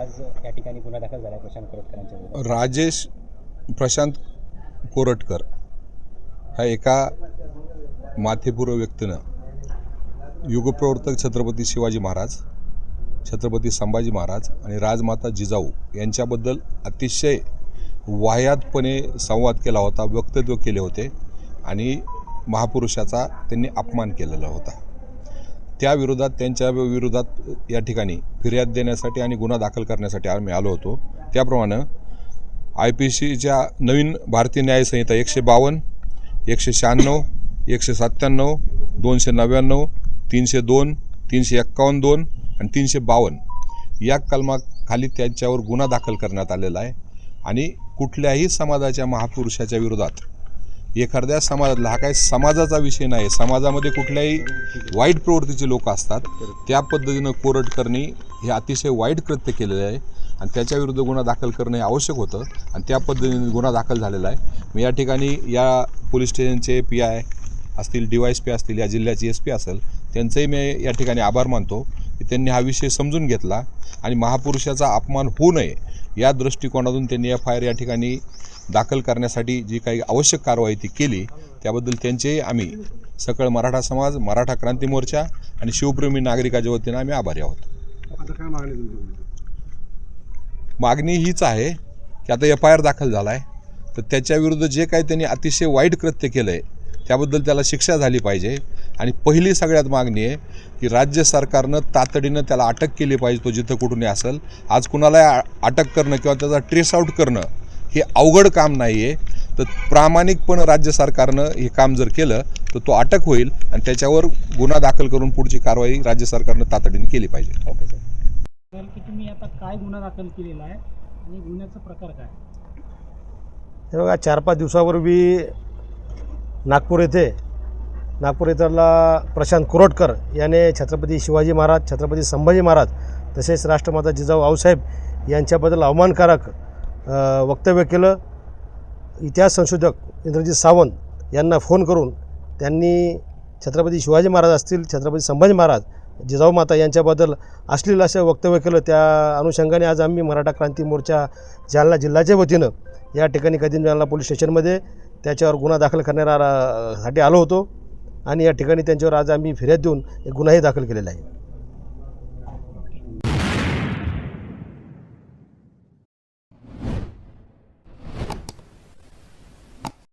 आज या ठिकाणी गुन्हा दाखल झाला प्रशांत कोरटकरांच्या विरोधात. राजेश प्रशांत कोरटकर हा एका माथेपूर्व व्यक्तीनं युगप्रवर्तक छत्रपती शिवाजी महाराज छत्रपती संभाजी महाराज आणि राजमाता जिजाऊ यांच्याबद्दल अतिशय वाह्यातपणे संवाद केला होता वक्तव्य केले होते आणि महापुरुषाचा त्यांनी अपमान केलेला होता. त्याविरोधात त्यांच्या विरोधात या ठिकाणी फिर्याद देण्यासाठी आणि गुन्हा दाखल करण्यासाठी आम्ही आलो होतो. त्याप्रमाणे आय पी सीच्या नवीन भारतीय न्यायसंहिता एकशे बावन्न एकशे शहाण्णव एकशे सत्त्याण्णव दोनशे नव्याण्णव तीनशे दोन तीनशे एक्कावन्न दोन आणि तीनशे बावन्न या कलमाखाली त्यांच्यावर गुन्हा दाखल करण्यात आलेला आहे. आणि कुठल्याही समाजाच्या महापुरुषाच्या विरोधात एखाद्या समाजातला हा काही समाजाचा विषय नाही. समाजामध्ये कुठल्याही वाईट प्रवृत्तीचे लोक असतात. त्या पद्धतीनं कोरट करणे हे अतिशय वाईट कृत्य केलेलं आहे. आणि त्याच्याविरुद्ध गुन्हा दाखल करणे आवश्यक होतं. आणि त्या पद्धतीने गुन्हा दाखल झालेला आहे. मी या ठिकाणी या पोलीस स्टेशनचे पी आय असतील डी वाय एस पी असतील या जिल्ह्याची एस पी असेल त्यांचंही मी या ठिकाणी आभार मानतो की त्यांनी हा विषय समजून घेतला. आणि महापुरुषाचा अपमान होऊ नये या दृष्टिकोनातून त्यांनी एफ आय आर या ठिकाणी दाखल करण्यासाठी जी काही आवश्यक कारवाई ती केली त्याबद्दल त्यांचेही आम्ही सकळ मराठा समाज मराठा क्रांती मोर्चा आणि शिवप्रेमी नागरिकाच्या वतीनं आम्ही आभारी आहोत. मागणी हीच आहे की आता एफ आय आर दाखल झाला आहे तर त्याच्याविरुद्ध जे काही त्यांनी अतिशय वाईट कृत्य केलं आहे त्याबद्दल त्याला शिक्षा झाली पाहिजे. आणि पहिली सगळ्यात मागणी आहे की राज्य सरकारनं तातडीनं त्याला अटक केली पाहिजे तो जिथं कुठूनही असेल. आज कुणाला अटक करणं किंवा त्याचा ट्रेस आऊट करणं हे अवघड काम नाही आहे तर प्रामाणिकपणं राज्य सरकारनं हे काम जर केलं तर तो अटक होईल आणि त्याच्यावर गुन्हा दाखल करून पुढची कारवाई राज्य सरकारनं तातडीने केली पाहिजे. Okay sir. की तुम्ही आता काय गुन्हा दाखल केलेला आहे आणि गुन्ह्याचा प्रकार काय? हे बघा चार पाच दिवसापूर्वी नागपूर येथे नागपूर येथला प्रशांत कुरोटकर याने छत्रपती शिवाजी महाराज छत्रपती संभाजी महाराज तसेच राष्ट्रमाता जिजाऊ आऊसाहेब यांच्याबद्दल अवमानकारक वक्तव्य केलं. इतिहास संशोधक इंद्रजित सावंत यांना फोन करून त्यांनी छत्रपती शिवाजी महाराज असतील छत्रपती संभाजी महाराज जिजाऊ माता यांच्याबद्दल अश्लील असं वक्तव्य केलं. त्या अनुषंगाने आज आम्ही मराठा क्रांती मोर्चा जालना जिल्ह्याच्या वतीनं या ठिकाणी कदीम जालना पोलीस स्टेशनमध्ये त्याच्यावर गुन्हा दाखल करण्यासाठी आलो होतो आणि या ठिकाणी त्यांच्यावर आज आम्ही फिर्याद देऊन एक गुन्हाही दाखल केलेला आहे.